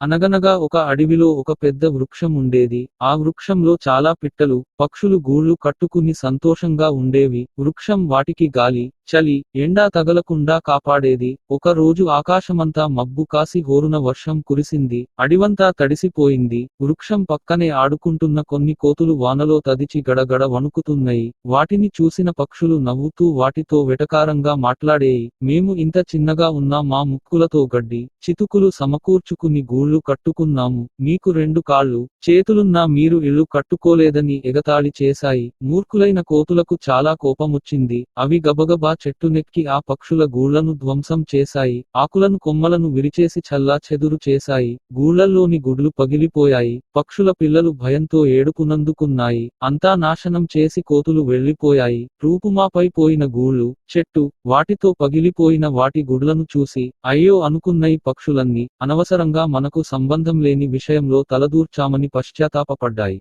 అనగనగా ఒక అడవిలో ఒక పెద్ద వృక్షం ఉండేది. ఆ వృక్షంలో చాలా పిట్టలు పక్షులు గూళ్ళు కట్టుకుని సంతోషంగా ఉండేవి. వృక్షం వాటికి గాలి చలి ఎండా తగలకుండా కాపాడేది. ఒక రోజు ఆకాశమంతా మబ్బు కాసి హోరున వర్షం కురిసింది. అడివంతా తడిసిపోయింది. వృక్షం పక్కనే ఆడుకుంటున్న కొన్ని కోతులు వానలో తదిచి గడగడ వణుకుతున్నాయి. వాటిని చూసిన పక్షులు నవ్వుతూ వాటితో వెటకారంగా మాట్లాడేయి. మేము ఇంత చిన్నగా ఉన్నా మా ముక్కులతో గడ్డి చితుకులు సమకూర్చుకుని గూళ్ళు కట్టుకున్నాము. మీకు రెండు కాళ్ళు చేతులున్నా మీరు ఇల్లు కట్టుకోలేదని ఎగతాళి చేశాయి. మూర్ఖులైన కోతులకు చాలా కోపమొచ్చింది. అవి గబగబా చెట్టునెక్కి ఆ పక్షుల గూళ్ళను ధ్వంసం చేశాయి. ఆకులను కొమ్మలను విరిచేసి చల్లా చెదురు చేశాయి. గూళ్ళల్లోని గుడ్లు పగిలిపోయాయి. పక్షుల పిల్లలు భయంతో ఏడుపునందుకున్నాయి. అంతా నాశనం చేసి కోతులు వెళ్ళిపోయాయి రూపుమాపై పోయిన గూళ్ళు చెట్టు వాటితో పగిలిపోయిన వాటి గుడ్లను చూసి అయ్యో అనుకున్నై పక్షులన్నీ అనవసరంగా మనకు సంబంధం లేని విషయంలో తలదూర్చామని పశ్చాత్తాపపడ్డాయి.